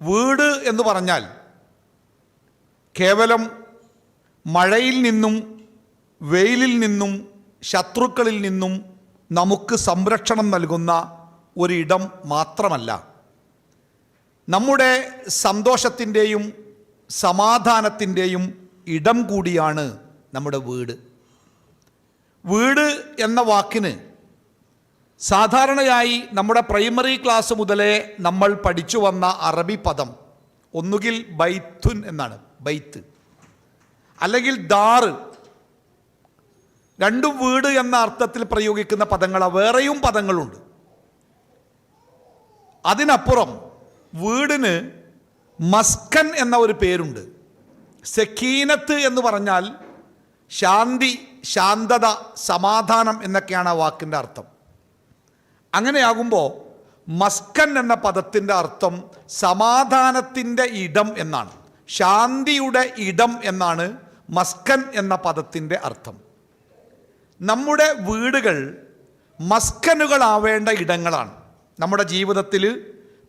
വീട് എന്ന് പറഞ്ഞാൽ കേവലം മഴയിൽ നിന്നും വെയിലിൽ നിന്നും ശത്രുക്കളിൽ നിന്നും നമുക്ക് സംരക്ഷണം നൽകുന്ന ഒരിടം മാത്രമല്ല. നമ്മുടെ സന്തോഷത്തിന്റെയും സമാധാനത്തിന്റെയും ഇടം കൂടിയാണ് നമ്മുടെ വീട്. വീട് എന്ന വാക്കിന് സാധാരണയായി നമ്മുടെ പ്രൈമറി ക്ലാസ് മുതലേ നമ്മൾ പഠിച്ചു വന്ന അറബി പദം ഒന്നുകിൽ ബൈത്തുൻ എന്നാണ് ബൈത്ത്. അല്ലെങ്കിൽ ദാറ് രണ്ടും വീട് എന്ന അർത്ഥത്തിൽ പ്രയോഗിക്കുന്ന പദങ്ങൾ വേറെയും പദങ്ങളുണ്ട്. അതിനപ്പുറം വീടിന് മസ്കൻ എന്ന ഒരു പേരുണ്ട്. സെക്കീനത്ത് എന്ന് പറഞ്ഞാൽ ശാന്തി ശാന്തത സമാധാനം എന്നൊക്കെയാണ് ആ വാക്കിന്റെ അർത്ഥം. അങ്ങനെയാകുമ്പോൾ മസ്കൻ എന്ന പദത്തിന്റെ അർത്ഥം സമാധാനത്തിന്റെ ഇടം എന്നാണ്. ശാന്തിയുടെ ഇടം എന്നാണ് മസ്കൻ എന്ന പദത്തിന്റെ അർത്ഥം. നമ്മുടെ വീടുകൾ മസ്കനുകളാവേണ്ട ഇടങ്ങളാണ്. നമ്മുടെ ജീവിതത്തിൽ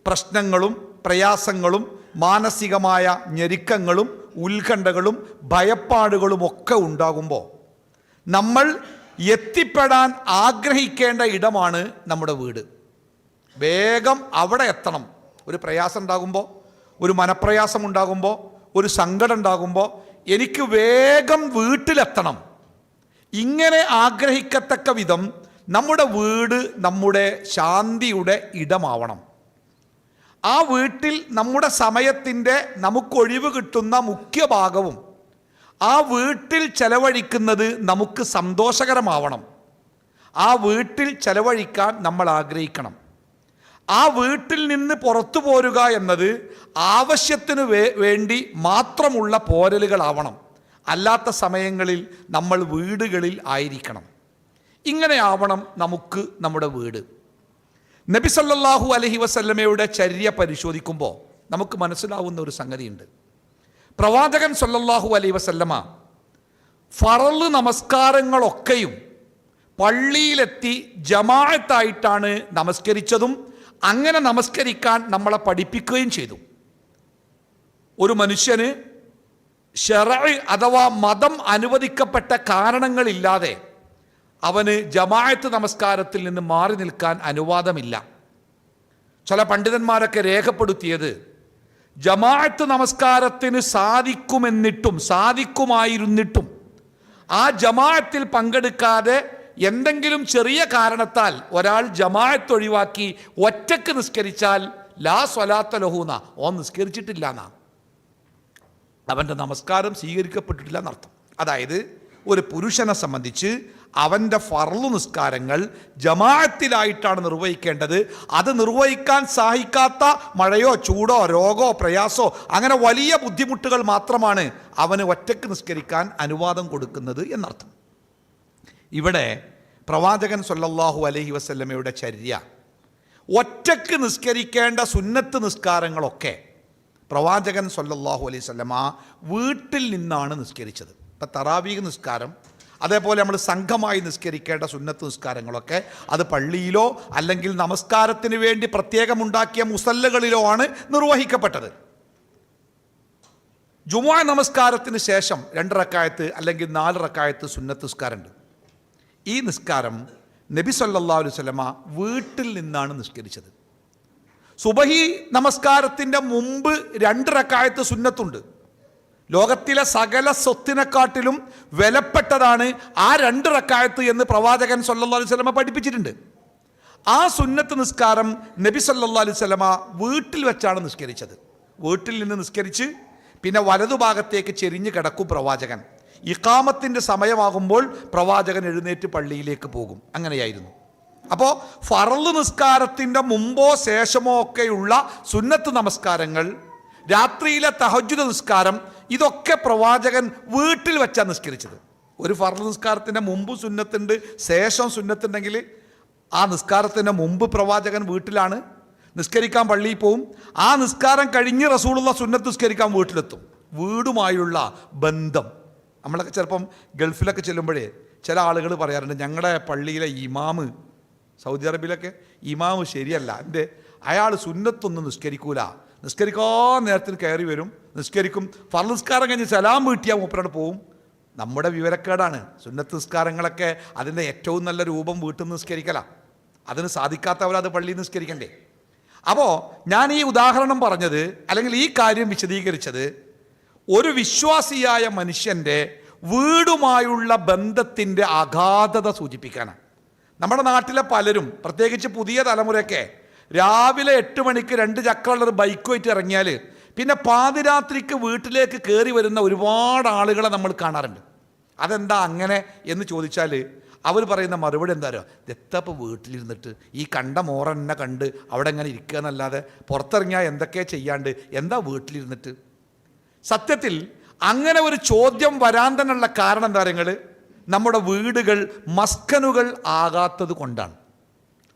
പ്രശ്നങ്ങളും പ്രയാസങ്ങളും മാനസികമായ ഞെരുക്കങ്ങളും ഉത്കണ്ഠകളും ഭയപ്പാടുകളും ഒക്കെ ഉണ്ടാകുമ്പോൾ നമ്മൾ എത്തിപ്പെടാൻ ആഗ്രഹിക്കേണ്ട ഇടമാണ് നമ്മുടെ വീട്. വേഗം അവിടെ എത്തണം. ഒരു പ്രയാസം ഉണ്ടാകുമ്പോൾ ഒരു മനപ്രയാസം ഉണ്ടാകുമ്പോൾ ഒരു സങ്കടം ഉണ്ടാകുമ്പോൾ എനിക്ക് വേഗം വീട്ടിലെത്തണം. ഇങ്ങനെ ആഗ്രഹിക്കത്തക്ക വിധം നമ്മുടെ വീട് നമ്മുടെ ശാന്തിയുടെ ഇടമാവണം. ആ വീട്ടിൽ നമ്മുടെ സമയത്തിന്റെ നമുക്കൊഴിവ് കിട്ടുന്ന മുഖ്യ ഭാഗവും ആ വീട്ടിൽ ചെലവഴിക്കുന്നത് നമുക്ക് സന്തോഷകരമാവണം. ആ വീട്ടിൽ ചെലവഴിക്കാൻ നമ്മൾ ആഗ്രഹിക്കണം. ആ വീട്ടിൽ നിന്ന് പുറത്തു പോരുക എന്നത് ആവശ്യത്തിന് വേണ്ടി മാത്രമുള്ള പോരലുകളാവണം. അല്ലാത്ത സമയങ്ങളിൽ നമ്മൾ വീടുകളിൽ ആയിരിക്കണം. ഇങ്ങനെ ആവണം നമുക്ക് നമ്മുടെ വീട്. നബി സല്ലല്ലാഹു അലഹി വസല്ലമയുടെ ചര്യ പരിശോധിക്കുമ്പോൾ നമുക്ക് മനസ്സിലാവുന്ന ഒരു സംഗതിയുണ്ട്. പ്രവാചകൻ സല്ലല്ലാഹു അലൈ വസല്ലമ ഫറൽ നമസ്കാരങ്ങളൊക്കെയും പള്ളിയിലെത്തി ജമാഅത്തായിട്ടാണ് നമസ്കരിച്ചതും അങ്ങനെ നമസ്കരിക്കാൻ നമ്മളെ പഠിപ്പിക്കുകയും ചെയ്തു. ഒരു മനുഷ്യന് ഷെറ അഥവാ മതം അനുവദിക്കപ്പെട്ട കാരണങ്ങളില്ലാതെ അവന് ജമാഅത്ത് നമസ്കാരത്തിൽ നിന്ന് മാറി നിൽക്കാൻ അനുവാദമില്ല. ചില പണ്ഡിതന്മാരൊക്കെ രേഖപ്പെടുത്തിയത് ജമാഅത്ത് നമസ്കാരത്തിന് സാധിക്കുമെന്നിട്ടും സാധിക്കുമായിരുന്നിട്ടും ആ ജമാഅത്തിൽ പങ്കെടുക്കാതെ എന്തെങ്കിലും ചെറിയ കാരണത്താൽ ഒരാൾ ജമാഅത്ത് ഒഴിവാക്കി ഒറ്റയ്ക്ക് നിസ്കരിച്ചാൽ ലാ സ്വലാത്ത ലഹൂന ഓ നിസ്കരിച്ചിട്ടില്ല എന്നാ. അവന്റെ നമസ്കാരം സ്വീകരിക്കപ്പെട്ടിട്ടില്ല എന്നർത്ഥം. അതായത് ഒരു പുരുഷനെ സംബന്ധിച്ച് അവന്റെ ഫർളു നിസ്കാരങ്ങൾ ജമാഅത്തിലായിട്ടാണ് നിർവഹിക്കേണ്ടത്. അത് നിർവഹിക്കാൻ സഹായിക്കാത്ത മഴയോ ചൂടോ രോഗോ പ്രയാസോ അങ്ങനെ വലിയ ബുദ്ധിമുട്ടുകൾ മാത്രമാണ് അവന് ഒറ്റയ്ക്ക് നിസ്കരിക്കാൻ അനുവാദം കൊടുക്കുന്നത് എന്നർത്ഥം. ഇവിടെ പ്രവാചകൻ സൊല്ലാഹു അലഹി വസല്ലമയുടെ ചര്യ ഒറ്റയ്ക്ക് നിസ്കരിക്കേണ്ട സുന്നത്ത് നിസ്കാരങ്ങളൊക്കെ പ്രവാചകൻ സൊല്ലാഹു അലൈഹി വസല്ലമ വീട്ടിൽ നിന്നാണ് നിസ്കരിച്ചത്. ഇപ്പം തറാവീഹ് നിസ്കാരം അതേപോലെ നമ്മൾ സംഘമായി നിസ്കരിക്കേണ്ട സുന്നത്ത് നിസ്കാരങ്ങളൊക്കെ അത് പള്ളിയിലോ അല്ലെങ്കിൽ നമസ്കാരത്തിന് വേണ്ടി പ്രത്യേകമുണ്ടാക്കിയ മുസല്ലകളിലോ ആണ് നിർവഹിക്കപ്പെട്ടത്. ജുമാ നമസ്കാരത്തിന് ശേഷം രണ്ട് റക്കായത്ത് അല്ലെങ്കിൽ നാല് റക്കായത്ത് സുന്നത്ത് നിസ്കാരമുണ്ട്. ഈ നിസ്കാരം നബി സല്ലല്ലാഹു അലൈഹി വസല്ലമ വീട്ടിൽ നിന്നാണ് നിസ്കരിച്ചത്. സുബഹി നമസ്കാരത്തിന്റെ മുമ്പ് രണ്ട് റക്കായത്ത് സുന്നത്തുണ്ട്. ലോകത്തിലെ സകല സ്വത്തിനെക്കാട്ടിലും വിലപ്പെട്ടതാണ് ആ രണ്ട് റക്കായത്ത് എന്ന് പ്രവാചകൻ സല്ലല്ലാഹു അലൈഹി വസല്ലമ പഠിപ്പിച്ചിട്ടുണ്ട്. ആ സുന്നത്ത് നിസ്കാരം നബി സല്ലല്ലാഹു അലൈഹി വസല്ലമ വീട്ടിൽ വെച്ചാണ് നിസ്കരിച്ചത്. വീട്ടിൽ നിന്ന് നിസ്കരിച്ച് പിന്നെ വലതുഭാഗത്തേക്ക് ചെരിഞ്ഞ് കിടക്കും പ്രവാചകൻ. ഇക്കാമത്തിന്റെ സമയമാകുമ്പോൾ പ്രവാചകൻ എഴുന്നേറ്റ് പള്ളിയിലേക്ക് പോകും. അങ്ങനെയായിരുന്നു. അപ്പോൾ ഫറൽ നിസ്കാരത്തിന്റെ മുമ്പോ ശേഷമോ ഒക്കെയുള്ള സുന്നത്ത് നമസ്കാരങ്ങൾ രാത്രിയിലെ തഹജുദ നിസ്കാരം ഇതൊക്കെ പ്രവാചകൻ വീട്ടിൽ വെച്ചാണ് നിസ്കരിച്ചത്. ഒരു ഫർൾ നിസ്കാരത്തിന്റെ മുമ്പ് സുന്നത്തുണ്ട് ശേഷം സുന്നത്തുണ്ടെങ്കിൽ ആ നിസ്കാരത്തിന്റെ മുമ്പ് പ്രവാചകൻ വീട്ടിലാണ്. നിസ്കരിക്കാൻ പള്ളിയിൽ പോവും. ആ നിസ്കാരം കഴിഞ്ഞ് റസൂളുള്ള സുന്നത്ത് നിസ്കരിക്കാൻ വീട്ടിലെത്തും. വീടുമായുള്ള ബന്ധം. നമ്മളൊക്കെ ചിലപ്പം ഗൾഫിലൊക്കെ ചെല്ലുമ്പോഴേ ചില ആളുകൾ പറയാറുണ്ട് ഞങ്ങളുടെ പള്ളിയിലെ ഇമാമ് സൗദി അറേബ്യയിലൊക്കെ ഇമാമ് ശരിയല്ല. എന്റെ അയാൾ സുന്നത്തൊന്നും നിസ്കരിക്കൂല. നിസ്കരിക്കാൻ നേരത്തിന് കയറി വരും. നിസ്കരിക്കും. ഫർനിസ്കാരം നിസ്കാരം കഴിഞ്ഞ് സലാം വീട്ടിയാൽ മൂപ്പരോട് പോവും. നമ്മുടെ വിവരക്കേടാണ്. സുന്നത്ത് നിസ്കാരങ്ങളൊക്കെ അതിന്റെ ഏറ്റവും നല്ല രൂപം വീട്ടിൽ നിന്ന് നിസ്കരിക്കലാണ് അതിന് സാധിക്കാത്തവരത് പള്ളിയിൽ നിസ്കരിക്കണ്ടേ? അപ്പോൾ ഞാൻ ഈ ഉദാഹരണം പറഞ്ഞത് അല്ലെങ്കിൽ ഈ കാര്യം വിശദീകരിച്ചത് ഒരു വിശ്വാസിയായ മനുഷ്യന്റെ വീടുമായുള്ള ബന്ധത്തിന്റെ അഗാധത സൂചിപ്പിക്കാനാണ്. നമ്മുടെ നാട്ടിലെ പലരും പ്രത്യേകിച്ച് പുതിയ തലമുറയൊക്കെ രാവിലെ എട്ട് മണിക്ക് രണ്ട് ചക്രമുള്ളൊരു ബൈക്കുമായിട്ട് ഇറങ്ങിയാൽ പിന്നെ പാതിരാത്രിക്ക് വീട്ടിലേക്ക് കയറി വരുന്ന ഒരുപാട് ആളുകളെ നമ്മൾ കാണാറുണ്ട്. അതെന്താ അങ്ങനെ എന്ന് ചോദിച്ചാൽ അവർ പറയുന്ന മറുപടി എന്താ പറയുക ദത്തപ്പോൾ വീട്ടിലിരുന്നിട്ട് ഈ കണ്ട മോറന്നെ കണ്ട് അവിടെ ഇങ്ങനെ ഇരിക്കുക എന്നല്ലാതെ പുറത്തിറങ്ങിയാൽ എന്തൊക്കെ ചെയ്യാണ്ട് എന്താ വീട്ടിലിരുന്നിട്ട്? സത്യത്തിൽ അങ്ങനെ ഒരു ചോദ്യം വരാൻ തന്നെയുള്ള കാരണം എന്താ പറയുക നമ്മുടെ വീടുകൾ മസ്കനുകൾ ആകാത്തത് കൊണ്ടാണ്.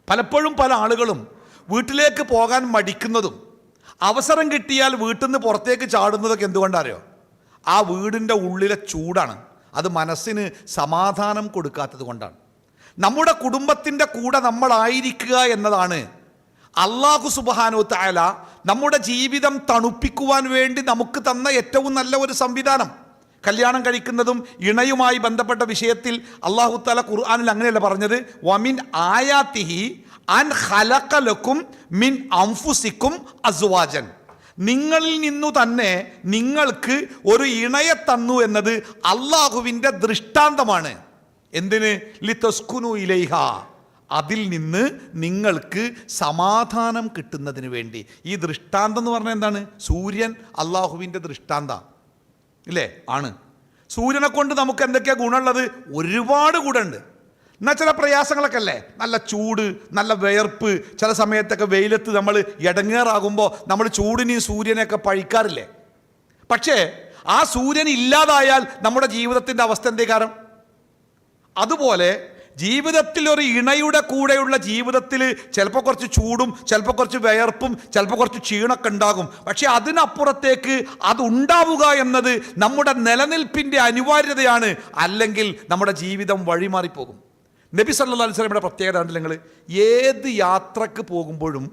പലപ്പോഴും പല ആളുകളും വീട്ടിലേക്ക് പോകാൻ മടിക്കുന്നതും അവസരം കിട്ടിയാൽ വീട്ടിൽ നിന്ന് പുറത്തേക്ക് ചാടുന്നതൊക്കെ എന്തുകൊണ്ടറിയോ? ആ വീടിന്റെ ഉള്ളിലെ ചൂടാണ്. അത് മനസ്സിന് സമാധാനം കൊടുക്കാത്തത് കൊണ്ടാണ്. നമ്മുടെ കുടുംബത്തിന്റെ കൂടെ നമ്മളായിരിക്കുക എന്നതാണ് അള്ളാഹു സുബാനോ തായാല നമ്മുടെ ജീവിതം തണുപ്പിക്കുവാൻ വേണ്ടി നമുക്ക് തന്ന ഏറ്റവും നല്ല ഒരു സംവിധാനം. കല്യാണം കഴിക്കുന്നതും ഇണയുമായി ബന്ധപ്പെട്ട വിഷയത്തിൽ അള്ളാഹു താല ഖുർആാനിൽ അങ്ങനെയല്ല പറഞ്ഞത്? വമിൻ ആയാത്തിഹി അൻ ഹലക്കലക്കും മിൻ അംഫുസിക്കും അസുവാജൻ. നിങ്ങളിൽ നിന്നു തന്നെ നിങ്ങൾക്ക് ഒരു ഇണയെ തന്നു എന്നത് അള്ളാഹുവിന്റെ ദൃഷ്ടാന്തമാണ്. എന്തിന്? ലിത്തസ്കുനു ഇലൈഹ. അതിൽ നിന്ന് നിങ്ങൾക്ക് സമാധാനം കിട്ടുന്നതിന് വേണ്ടി. ഈ ദൃഷ്ടാന്തം എന്ന് പറഞ്ഞാൽ എന്താണ്? സൂര്യൻ അള്ളാഹുവിന്റെ ദൃഷ്ടാന്ത. ഇല്ലേ? ആണ്. സൂര്യനെ കൊണ്ട് നമുക്ക് എന്തൊക്കെയാണ് ഗുണമുള്ളത്? ഒരുപാട് ഗുണമുണ്ട്. എന്നാൽ ചില പ്രയാസങ്ങളൊക്കെ അല്ലേ? നല്ല ചൂട് നല്ല വിയർപ്പ് ചില സമയത്തൊക്കെ വെയിലത്ത് നമ്മൾ ഇടങ്ങേറാകുമ്പോൾ നമ്മൾ ചൂടിനെയും സൂര്യനെയൊക്കെ പഴിക്കാറില്ലേ? പക്ഷേ ആ സൂര്യൻ ഇല്ലാതായാൽ നമ്മുടെ ജീവിതത്തിന്റെ അവസ്ഥ എന്തേ കാരണം അതുപോലെ ജീവിതത്തിൽ ഒരു ഇണയുടെ കൂടെയുള്ള ജീവിതത്തിൽ ചിലപ്പോൾ കുറച്ച് ചൂടും ചിലപ്പോൾ കുറച്ച് വിയർപ്പും ചിലപ്പോൾ കുറച്ച് ക്ഷീണമൊക്കെ ഉണ്ടാകും. പക്ഷേ അതിനപ്പുറത്തേക്ക് അതുണ്ടാവുക എന്നത് നമ്മുടെ നിലനിൽപ്പിന്റെ അനിവാര്യതയാണ്. അല്ലെങ്കിൽ നമ്മുടെ ജീവിതം വഴിമാറിപ്പോകും. നബി സല്ലാ അലൈഹി സ്വലമിയുടെ പ്രത്യേകത നിങ്ങൾ ഏത് യാത്രയ്ക്ക് പോകുമ്പോഴും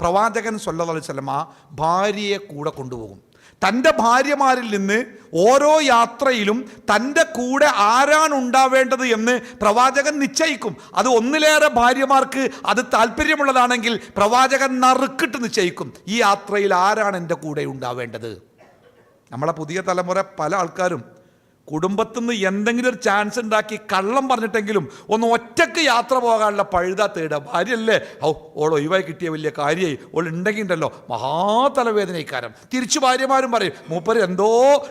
പ്രവാചകൻ സല്ലാ അലൈഹി ആ ഭാര്യയെ കൂടെ കൊണ്ടുപോകും. തന്റെ ഭാര്യമാരിൽ നിന്ന് ഓരോ യാത്രയിലും തന്റെ കൂടെ ആരാണ് ഉണ്ടാവേണ്ടത് എന്ന് പ്രവാചകൻ നിശ്ചയിക്കും. അത് ഒന്നിലേറെ ഭാര്യമാർക്ക് അത് താല്പര്യമുള്ളതാണെങ്കിൽ പ്രവാചകൻ നറുക്കിട്ട് നിശ്ചയിക്കും. ഈ യാത്രയിൽ ആരാണ് എന്റെ കൂടെ ഉണ്ടാവേണ്ടത്? നമ്മളെ പുതിയ തലമുറ പല ആൾക്കാരും കുടുംബത്തിൽ നിന്ന് എന്തെങ്കിലും ഒരു ചാൻസ് ഉണ്ടാക്കി കള്ളം പറഞ്ഞിട്ടെങ്കിലും ഒന്ന് ഒറ്റയ്ക്ക് യാത്ര പോകാനുള്ള പഴുത തേടുക. ഭാര്യയല്ലേ? ഓ ഓൾ ഒഴിവായി കിട്ടിയ വലിയ കാര്യമായി ഓൾ ഉണ്ടെങ്കിൽ ഉണ്ടല്ലോ മഹാതലവേദനയിക്കാരം തിരിച്ചു ഭാര്യമാരും പറയും മൂപ്പര് എന്തോ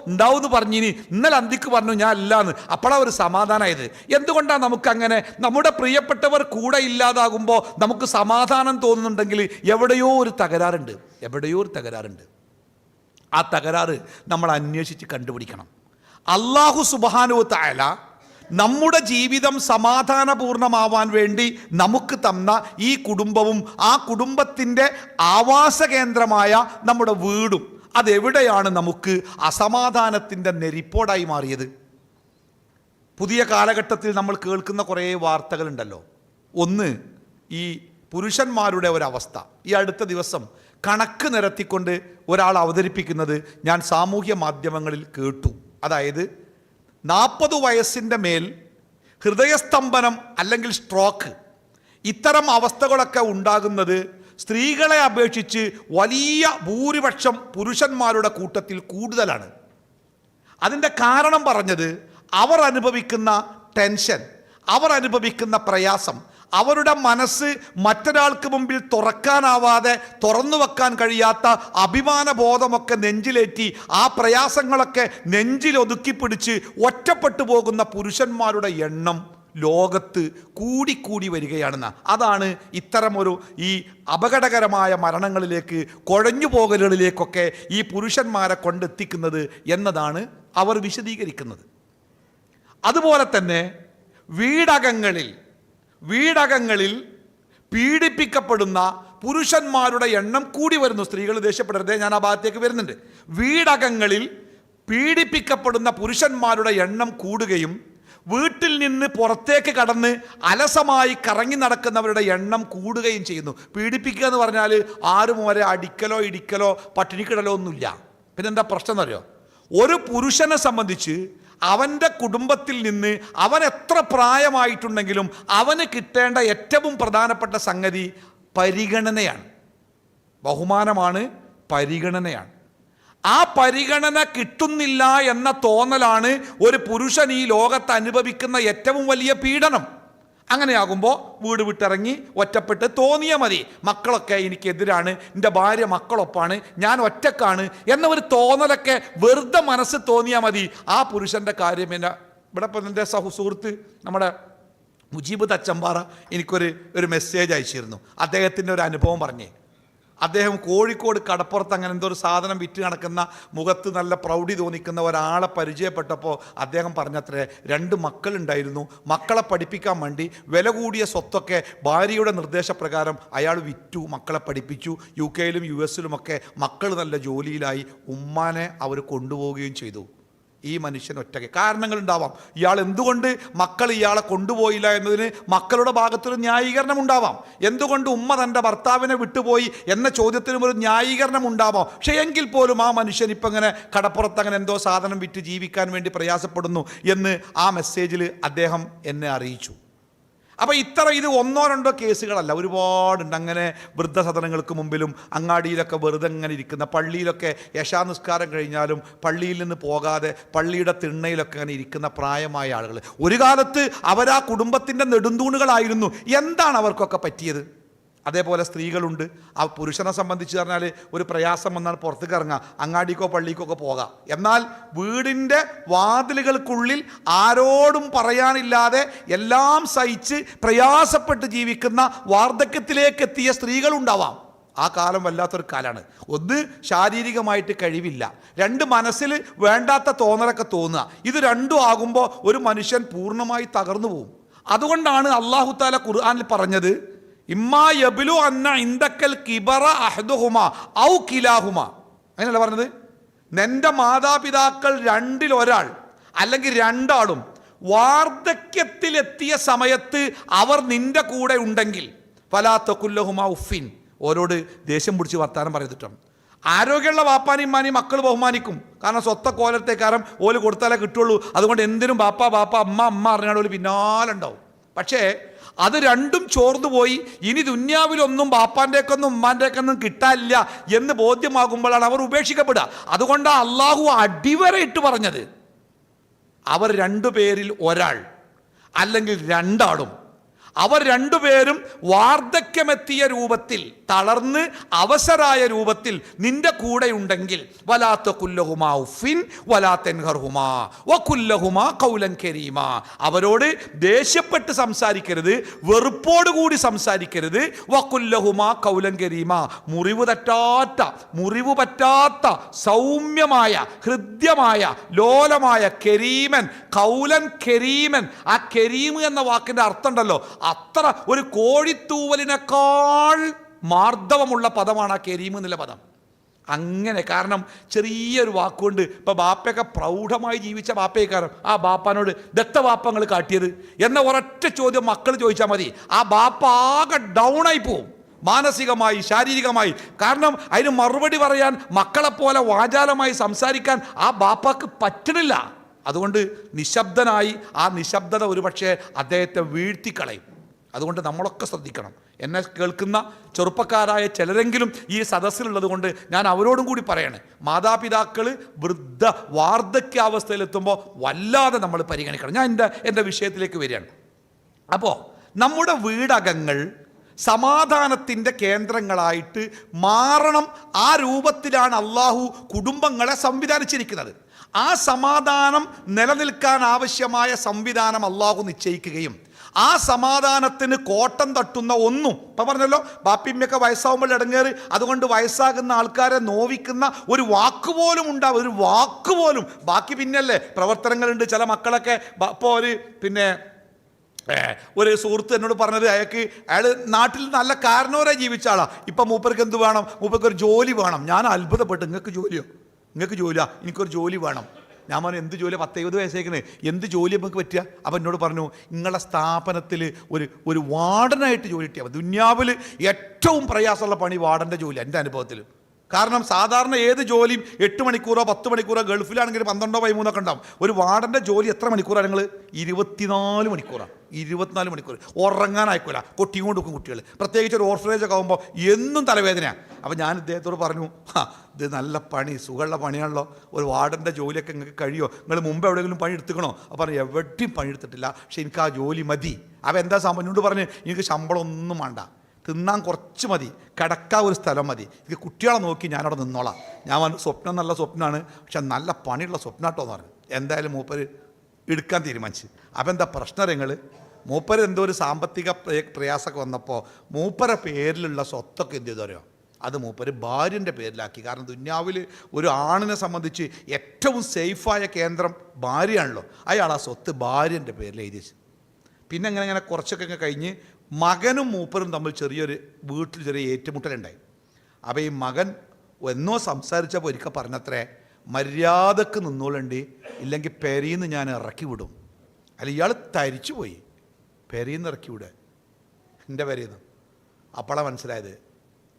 ഉണ്ടാവും എന്ന് പറഞ്ഞിനി. ഇന്നലെ അന്തിക്ക് പറഞ്ഞു ഞാൻ അല്ലാന്ന് അപ്പോഴാണ് ഒരു സമാധാനമായത് എന്തുകൊണ്ടാണ് നമുക്കങ്ങനെ? നമ്മുടെ പ്രിയപ്പെട്ടവർ കൂടെ ഇല്ലാതാകുമ്പോൾ നമുക്ക് സമാധാനം തോന്നുന്നുണ്ടെങ്കിൽ എവിടെയോ ഒരു തകരാറുണ്ട്. എവിടെയോ ഒരു തകരാറുണ്ട്. ആ തകരാറ് നമ്മൾ അന്വേഷിച്ച് കണ്ടുപിടിക്കണം. അള്ളാഹു സുബാനു തായാല നമ്മുടെ ജീവിതം സമാധാനപൂർണമാവാൻ വേണ്ടി നമുക്ക് തന്ന ഈ കുടുംബവും ആ കുടുംബത്തിന്റെ ആവാസ കേന്ദ്രമായ നമ്മുടെ വീടും അതെവിടെയാണ് നമുക്ക് അസമാധാനത്തിന്റെ നെരിപ്പോടായി മാറിയത്? പുതിയ കാലഘട്ടത്തിൽ നമ്മൾ കേൾക്കുന്ന കുറേ വാർത്തകളുണ്ടല്ലോ. ഒന്ന് ഈ പുരുഷന്മാരുടെ ഒരവസ്ഥ. ഈ അടുത്ത ദിവസം കണക്ക് നിരത്തിക്കൊണ്ട് ഒരാൾ അവതരിപ്പിക്കുന്നത് ഞാൻ സാമൂഹ്യ മാധ്യമങ്ങളിൽ കേട്ടു. അതായത് നാൽപ്പത് വയസ്സിന്റെ മേൽ ഹൃദയസ്തംഭനം അല്ലെങ്കിൽ സ്ട്രോക്ക് ഇത്തരം അവസ്ഥകളൊക്കെ ഉണ്ടാകുന്നത് സ്ത്രീകളെ അപേക്ഷിച്ച് വലിയ ഭൂരിപക്ഷം പുരുഷന്മാരുടെ കൂട്ടത്തിൽ കൂടുതലാണ്. അതിന്റെ കാരണം പറഞ്ഞത് അവർ അനുഭവിക്കുന്ന ടെൻഷൻ അവർ അനുഭവിക്കുന്ന പ്രയാസം അവരുടെ മനസ്സ് മറ്റൊരാൾക്ക് മുമ്പിൽ തുറക്കാനാവാതെ തുറന്നു വെക്കാൻ കഴിയാത്ത അഭിമാന ബോധമൊക്കെ നെഞ്ചിലേറ്റി ആ പ്രയാസങ്ങളൊക്കെ നെഞ്ചിൽ ഒതുക്കി പിടിച്ച് ഒറ്റപ്പെട്ടു പോകുന്ന പുരുഷന്മാരുടെ എണ്ണം ലോകത്ത് കൂടിക്കൂടി വരികയാണെന്ന്. അതാണ് ഇത്തരമൊരു ഈ അപകടകരമായ മരണങ്ങളിലേക്ക് കുഴഞ്ഞു പോകലുകളിലേക്കൊക്കെ ഈ പുരുഷന്മാരെ കൊണ്ടെത്തിക്കുന്നത് എന്നതാണ് അവർ വിശദീകരിക്കുന്നത്. അതുപോലെ തന്നെ വീടകങ്ങളിൽ വീടകങ്ങളിൽ പീഡിപ്പിക്കപ്പെടുന്ന പുരുഷന്മാരുടെ എണ്ണം കൂടി വരുന്നു. സ്ത്രീകൾ ദേഷ്യപ്പെടരുത് ഞാൻ ആ ഭാഗത്തേക്ക് വരുന്നുണ്ട്. വീടകങ്ങളിൽ പീഡിപ്പിക്കപ്പെടുന്ന പുരുഷന്മാരുടെ എണ്ണം കൂടുകയും വീട്ടിൽ നിന്ന് പുറത്തേക്ക് കടന്ന് അലസമായി കറങ്ങി നടക്കുന്നവരുടെ എണ്ണം കൂടുകയും ചെയ്യുന്നു. പീഡിപ്പിക്കുക എന്ന് പറഞ്ഞാൽ ആരും വരെ അടിക്കലോ ഇടിക്കലോ പട്ടിണിക്കിടലോ ഒന്നുമില്ല. പിന്നെന്താ പ്രശ്നം എന്നറിയോ ഒരു പുരുഷനെ സംബന്ധിച്ച് അവന്റെ കുടുംബത്തിൽ നിന്ന് അവൻ എത്ര പ്രായമായിട്ടുണ്ടെങ്കിലും അവന് കിട്ടേണ്ട ഏറ്റവും പ്രധാനപ്പെട്ട സംഗതി പരിഗണനയാണ്. ബഹുമാനമാണ് പരിഗണനയാണ്. ആ പരിഗണന കിട്ടുന്നില്ല എന്ന തോന്നലാണ് ഒരു പുരുഷൻ ഈ ലോകത്ത് അനുഭവിക്കുന്ന ഏറ്റവും വലിയ പീഡനം. അങ്ങനെയാകുമ്പോൾ വീട് വിട്ടിറങ്ങി ഒറ്റപ്പെട്ട് തോന്നിയാൽ മതി. മക്കളൊക്കെ എനിക്കെതിരാണ്. എന്റെ ഭാര്യ മക്കളൊപ്പാണ്. ഞാൻ ഒറ്റക്കാണ് എന്ന ഒരു തോന്നലൊക്കെ വെറുതെ മനസ്സ് തോന്നിയാൽ മതി. ആ പുരുഷന്റെ കാര്യം എന്നെ ഇവിടെ ഇപ്പം എന്റെ സഹു സുഹൃത്ത് നമ്മുടെ മുജീബ് തച്ചമ്പാറ എനിക്കൊരു ഒരു മെസ്സേജ് അയച്ചിരുന്നു. അദ്ദേഹത്തിന്റെ ഒരു അനുഭവം പറഞ്ഞേ. അദ്ദേഹം കോഴിക്കോട് കടപ്പുറത്ത് അങ്ങനെ എന്തോ ഒരു സാധനം വിറ്റ് നടക്കുന്ന മുഖത്ത് നല്ല പ്രൗഢി തോന്നിക്കുന്ന ഒരാളെ പരിചയപ്പെട്ടപ്പോൾ അദ്ദേഹം പറഞ്ഞത്രേ രണ്ട് മക്കളുണ്ടായിരുന്നു. മക്കളെ പഠിപ്പിക്കാൻ വേണ്ടി വില കൂടിയ സ്വത്തൊക്കെ ഭാര്യയുടെ നിർദ്ദേശപ്രകാരം അയാൾ വിറ്റു മക്കളെ പഠിപ്പിച്ചു. യു കെയിലും യു എസിലുമൊക്കെ മക്കൾ നല്ല ജോലിയിലായി. ഉമ്മാനെ അവർ കൊണ്ടുപോവുകയും ചെയ്തു. ഈ മനുഷ്യൻ ഒറ്റയ്ക്ക്. കാരണങ്ങളുണ്ടാവാം. ഇയാൾ എന്തുകൊണ്ട് മക്കൾ ഇയാളെ കൊണ്ടുപോയില്ല എന്നതിന് മക്കളുടെ ഭാഗത്തൊരു ന്യായീകരണം ഉണ്ടാവാം എന്തുകൊണ്ട് ഉമ്മ തന്റെ ഭർത്താവിനെ വിട്ടുപോയി എന്ന ചോദ്യത്തിനും ഒരു ന്യായീകരണം ഉണ്ടാവാം പക്ഷേ എങ്കിൽ പോലും ആ മനുഷ്യൻ ഇപ്പം ഇങ്ങനെ കടപ്പുറത്ത് അങ്ങനെ എന്തോ സാധനം വിറ്റ് ജീവിക്കാൻ വേണ്ടി പ്രയാസപ്പെടുന്നു എന്ന് ആ മെസ്സേജിൽ അദ്ദേഹം എന്നെ അറിയിച്ചു. അപ്പോൾ ഇത്ര ഇത് ഒന്നോ രണ്ടോ കേസുകളല്ല. ഒരുപാടുണ്ട്. അങ്ങനെ വൃദ്ധസദനങ്ങൾക്ക് മുമ്പിലും അങ്ങാടിയിലൊക്കെ വെറുതെ ഇങ്ങനെ ഇരിക്കുന്ന പള്ളിയിലൊക്കെ യശാനിസ്കാരം കഴിഞ്ഞാലും പള്ളിയിൽ നിന്ന് പോകാതെ പള്ളിയുടെ തിണ്ണയിലൊക്കെ അങ്ങനെ ഇരിക്കുന്ന പ്രായമായ ആളുകൾ. ഒരു കാലത്ത് അവരാ കുടുംബത്തിന്റെ നെടുന്തൂണുകളായിരുന്നു. എന്താണ് അവർക്കൊക്കെ പറ്റിയത്? അതേപോലെ സ്ത്രീകളുണ്ട്. ആ പുരുഷനെ സംബന്ധിച്ച് പറഞ്ഞാൽ ഒരു പ്രയാസം വന്നാൽ പുറത്തേക്ക് ഇറങ്ങാം. അങ്ങാടിക്കോ പള്ളിക്കോ ഒക്കെ പോകാം. എന്നാൽ വീടിന്റെ വാതിലുകൾക്കുള്ളിൽ ആരോടും പറയാനില്ലാതെ എല്ലാം സഹിച്ച് പ്രയാസപ്പെട്ട് ജീവിക്കുന്ന വാർദ്ധക്യത്തിലേക്ക് എത്തിയ സ്ത്രീകളുണ്ടാവാം. ആ കാലം വല്ലാത്തൊരു കാലമാണ് ഒന്ന് ശാരീരികമായിട്ട് കഴിവില്ല. രണ്ട് മനസ്സിൽ വേണ്ടാത്ത തോന്നലൊക്കെ തോന്നുക. ഇത് രണ്ടും ആകുമ്പോൾ ഒരു മനുഷ്യൻ പൂർണമായി തകർന്നു പോകും അതുകൊണ്ടാണ് അള്ളാഹു താല ഖുർആാനിൽ പറഞ്ഞത് ഇമ്മാ യബിലു അന്ന ഇന്ദക്കൽ കിബറ അഹ്ദുഹുമ ഔ കിലാഹുമ. അങ്ങനെയല്ല പറഞ്ഞത്? നിന്റെ മാതാപിതാക്കൾ രണ്ടിൽ ഒരാൾ അല്ലെങ്കിൽ രണ്ടാളും വാർദ്ധക്യത്തിലെത്തിയ സമയത്ത് അവർ നിന്റെ കൂടെ ഉണ്ടെങ്കിൽ ഫലാത്തക്കുല്ലഹുമ ഉഫിൻ ഓരോട് ദേഷ്യം പിടിച്ച് വർത്താനം പറയത്തിട്ടും. ആരോഗ്യമുള്ള വാപ്പാനും മാനെയും മക്കൾ ബഹുമാനിക്കും. കാരണം സ്വത്ത കോലത്തേക്കാരം ഓൽ കൊടുത്താലേ കിട്ടുള്ളൂ. അതുകൊണ്ട് എന്തിനും ബാപ്പ ബാപ്പ അമ്മ അമ്മ അറിഞ്ഞാൽ ഓൽ പിന്നാലുണ്ടാവും പക്ഷേ അത് രണ്ടും ചോർന്നു പോയി. ഇനി ദുന്യാവിലൊന്നും ബാപ്പാന്റെക്കൊന്നും ഉമ്മാന്റെക്കൊന്നും കിട്ടാനില്ല എന്ന് ബോധ്യമാകുമ്പോഴാണ് അവർ ഉപേക്ഷിക്കപ്പെടുക. അതുകൊണ്ടാണ് അള്ളാഹു അടിവരയിട്ട് പറഞ്ഞത്. അവർ രണ്ടു പേരിൽ ഒരാൾ അല്ലെങ്കിൽ രണ്ടാളും അവർ രണ്ടുപേരും വാർദ്ധക്യമെത്തിയ രൂപത്തിൽ തളർന്ന് അവസരായ രൂപത്തിൽ നിന്റെ കൂടെ ഉണ്ടെങ്കിൽ വലാത്ത കുല്ലഹുമാ ഉഫിൻ വലാത്തെൻഹർഹുമാ വ കുല്ലഹുമാ കൗലൻ കരീമ. അവരോട് ദേഷ്യപ്പെട്ട് സംസാരിക്കരുത് വെറുപ്പോടുകൂടി സംസാരിക്കരുത് വ കുല്ലഹുമാ കൗലൻ കരീമ. മുറിവ് തറ്റാത്ത മുറിവ് പറ്റാത്ത സൗമ്യമായ ഹൃദ്യമായ ലോലമായ കരീമൻ കൗലൻ കരീമൻ. ആ കരീം എന്ന വാക്കിന്റെ അർത്ഥം ഉണ്ടല്ലോ അത്ര ഒരു കോഴിത്തൂവലിനേക്കാൾ മാർദ്ദവമുള്ള പദമാണ് ആ കരീം എന്നുള്ള പദം. അങ്ങനെ കാരണം ചെറിയൊരു വാക്കുകൊണ്ട് ഇപ്പൊ ബാപ്പയൊക്കെ പ്രൗഢമായി ജീവിച്ച ബാപ്പയെക്കാരം ആ ബാപ്പാനോട് ദത്തവാപ്പങ്ങൾ കാട്ടിയത് എന്ന ഒരൊറ്റ ചോദ്യം മക്കൾ ചോദിച്ചാൽ മതി. ആ ബാപ്പ ആകെ ആയി പോവും. മാനസികമായി ശാരീരികമായി. കാരണം അതിന് മറുപടി പറയാൻ മക്കളെപ്പോലെ വാചാലമായി സംസാരിക്കാൻ ആ ബാപ്പാക്ക് പറ്റണില്ല. അതുകൊണ്ട് നിശബ്ദനായി ആ നിശബ്ദത ഒരുപക്ഷെ അദ്ദേഹത്തെ വീഴ്ത്തിക്കളയും. അതുകൊണ്ട് നമ്മളൊക്കെ ശ്രദ്ധിക്കണം. എന്നെ കേൾക്കുന്ന ചെറുപ്പക്കാരായ ചിലരെങ്കിലും ഈ സദസ്സിലുള്ളത് കൊണ്ട് ഞാൻ അവരോടും കൂടി പറയണേ. മാതാപിതാക്കൾ വൃദ്ധ വാർദ്ധക്യാവസ്ഥയിലെത്തുമ്പോൾ വല്ലാതെ നമ്മൾ പരിഗണിക്കണം. ഞാൻ എന്റെ എന്റെ വിഷയത്തിലേക്ക് വരികയാണ്. അപ്പോൾ നമ്മുടെ വീടകങ്ങൾ സമാധാനത്തിന്റെ കേന്ദ്രങ്ങളായിട്ട് മാറണം. ആ രൂപത്തിലാണ് അള്ളാഹു കുടുംബങ്ങളെ സംവിധാനിച്ചിരിക്കുന്നത്. ആ സമാധാനം നിലനിൽക്കാൻ ആവശ്യമായ സംവിധാനം അള്ളാഹു നിശ്ചയിക്കുകയും ആ സമാധാനത്തിന് കോട്ടം തട്ടുന്ന ഒന്നും ഇപ്പം പറഞ്ഞല്ലോ ബാപ്പിമ്മയൊക്കെ വയസ്സാവുമ്പോൾ ഇടങ്ങേറി അതുകൊണ്ട് വയസ്സാകുന്ന ആൾക്കാരെ നോവിക്കുന്ന ഒരു വാക്ക് പോലും ഉണ്ടാവും ഒരു വാക്ക് പോലും ബാക്കി പിന്നല്ലേ പ്രവർത്തനങ്ങളുണ്ട് ചില മക്കളൊക്കെ ഇപ്പോൾ ഒരു പിന്നെ ഒരു സുഹൃത്ത് എന്നോട് പറഞ്ഞത് അയാൾക്ക് അയാൾ നാട്ടിൽ നല്ല കാരണവരെ ജീവിച്ച ഇപ്പം മൂപ്പർക്ക് എന്ത് വേണം? മൂപ്പർക്ക് ഒരു ജോലി വേണം. ഞാൻ അത്ഭുതപ്പെട്ടു. നിങ്ങൾക്ക് ജോലിയോ? നിങ്ങൾക്ക് ജോലിയാ? എനിക്കൊരു ജോലി വേണം. ഞാൻ പറഞ്ഞു എന്ത് ജോലി പത്ത് എഴുപത് വയസ്സേക്കണേ എന്ത് ജോലി നമുക്ക് പറ്റുക? അപ്പം എന്നോട് പറഞ്ഞു നിങ്ങളുടെ സ്ഥാപനത്തിൽ ഒരു ഒരു വാർഡനായിട്ട് ജോലി കിട്ടിയാൽ ദുന്യാവിൽ ഏറ്റവും പ്രയാസമുള്ള പണി വാർഡന്റെ ജോലി എന്റെ അനുഭവത്തിൽ കാരണം സാധാരണ ഏത് ജോലിയും എട്ട് മണിക്കൂറോ പത്ത് മണിക്കൂറോ ഗൾഫിലാണെങ്കിൽ പന്ത്രണ്ടോ പതിമൂന്നോ ഒക്കെ ഉണ്ടാവും. ഒരു വാർഡന്റെ ജോലി എത്ര മണിക്കൂറാണ് നിങ്ങൾ ഇരുപത്തിനാല് മണിക്കൂറാണ് ഇരുപത്തിനാല് മണിക്കൂർ. ഉറങ്ങാനായിക്കൂല കൊട്ടിയും കൊണ്ട് വെക്കും കുട്ടികൾ പ്രത്യേകിച്ച് ഒരു ഓർഫനേജ് ഒക്കെ ആകുമ്പോൾ എന്നും തലവേദനയാണ് അപ്പോൾ ഞാൻ ഇദ്ദേഹത്തോട് പറഞ്ഞു ആ ഇത് നല്ല പണി സുഖമുള്ള പണിയാണല്ലോ. ഒരു വാർഡന്റെ ജോലിയൊക്കെ നിങ്ങൾക്ക് കഴിയുമോ നിങ്ങൾ മുമ്പ് എവിടെയെങ്കിലും പണി എടുത്തുക്കണോ? അപ്പോൾ പറഞ്ഞു എവിടെയും പണി എടുത്തിട്ടില്ല. പക്ഷേ എനിക്ക് ആ ജോലി മതി. അപ്പോൾ എന്താ സംബന്ധിച്ചുകൊണ്ട് പറഞ്ഞ് എനിക്ക് ശമ്പളം ഒന്നും വേണ്ട. തിന്നാൻ കുറച്ച് മതി. കിടക്കാൻ ഒരു സ്ഥലം മതി. ഇത് കുട്ടികളെ നോക്കി ഞാനവിടെ നിന്നോളാം. ഞാൻ സ്വപ്നം നല്ല സ്വപ്നമാണ് പക്ഷെ നല്ല പണിയുള്ള സ്വപ്നാട്ടോ എന്ന് പറഞ്ഞു. എന്തായാലും മൂപ്പർ എടുക്കാൻ തീരുമാനിച്ചു. അപ്പം എന്താ പ്രശ്നരങ്ങൾ മൂപ്പര് എന്തോ ഒരു സാമ്പത്തിക പ്രയ- പ്രയാസമൊക്കെ വന്നപ്പോൾ മൂപ്പര പേരിലുള്ള സ്വത്തൊക്കെ എന്ത് ചെയ്തു അറിയോ? അത് മൂപ്പര് ഭാര്യന്റെ പേരിലാക്കി. കാരണം ദുന്യാവിൽ ഒരു ആണിനെ സംബന്ധിച്ച് ഏറ്റവും സേഫായ കേന്ദ്രം ഭാര്യയാണല്ലോ. അയാൾ ആ സ്വത്ത് ഭാര്യന്റെ പേരിൽ എഴുതി പിന്നെ അങ്ങനെ അങ്ങനെ കുറച്ചൊക്കെ ഇങ്ങനെ കഴിഞ്ഞ് മകനും മൂപ്പരും തമ്മിൽ ചെറിയൊരു വീട്ടിൽ ചെറിയ ഏറ്റുമുട്ടലുണ്ടായി. അപ്പോൾ ഈ മകൻ എന്നോ സംസാരിച്ചപ്പോൾ ഒരിക്കൽ പറഞ്ഞത്രേ മര്യാദയ്ക്ക് നിന്നോളുണ്ട് ഇല്ലെങ്കിൽ പെരീന്ന് ഞാൻ ഇറക്കി വിടും. അല്ല ഇയാൾ തരിച്ചു പോയി. പെരീന്ന് ഇറക്കി വിടുക എന്റെ പെരീന്ന്. അപ്പോഴാണ് മനസ്സിലായത്.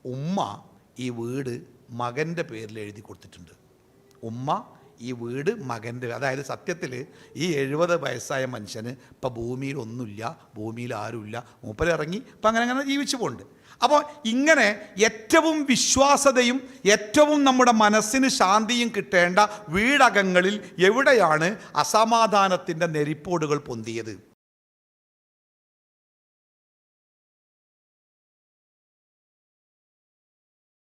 ഉമ്മ ഈ വീട് മകന്റെ പേരിൽ എഴുതി കൊടുത്തിട്ടുണ്ട്. ഉമ്മ ഈ വീട് മകന്റെ അതായത് സത്യത്തിൽ ഈ എഴുപത് വയസ്സായ മനുഷ്യന് ഇപ്പോൾ ഭൂമിയിൽ ഒന്നുമില്ല ഭൂമിയിൽ ആരുമില്ല മൂപ്പലിറങ്ങി ഇപ്പം അങ്ങനെ അങ്ങനെ ജീവിച്ചു പോകുന്നുണ്ട് അപ്പോൾ ഇങ്ങനെ ഏറ്റവും വിശ്വാസതയും ഏറ്റവും നമ്മുടെ മനസ്സിന് ശാന്തിയും കിട്ടേണ്ട വീടകങ്ങളിൽ എവിടെയാണ് അസമാധാനത്തിന്റെ നെരിപ്പോടുകൾ പൊന്തിയത്?